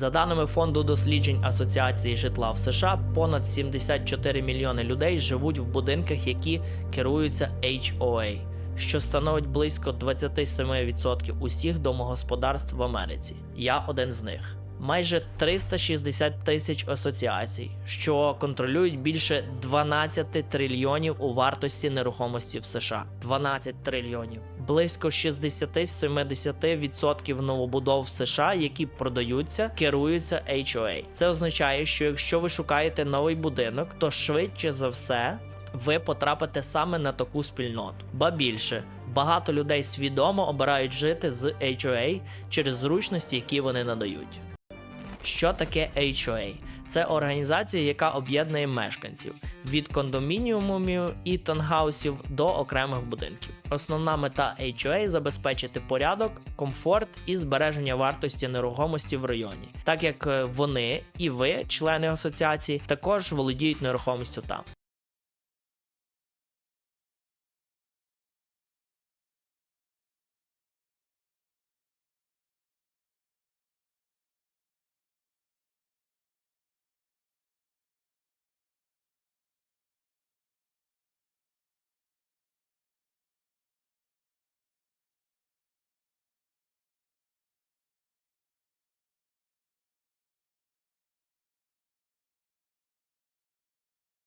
За даними фонду досліджень Асоціації житла в США, понад 74 мільйони людей живуть в будинках, які керуються HOA, що становить близько 27% усіх домогосподарств в Америці. Я один з них. Майже 360 тисяч асоціацій, що контролюють більше 12 трильйонів у вартості нерухомості в США. 12 трильйонів. Близько 60-70% новобудов в США, які продаються, керуються HOA. Це означає, що якщо ви шукаєте новий будинок, то швидше за все ви потрапите саме на таку спільноту. Ба більше, багато людей свідомо обирають жити з HOA через зручності, які вони надають. Що таке HOA? Це організація, яка об'єднує мешканців від кондомініумів і тангаусів до окремих будинків. Основна мета HOA – забезпечити порядок, комфорт і збереження вартості нерухомості в районі, так як е, вони і ви, члени асоціації, також володіють нерухомістю там.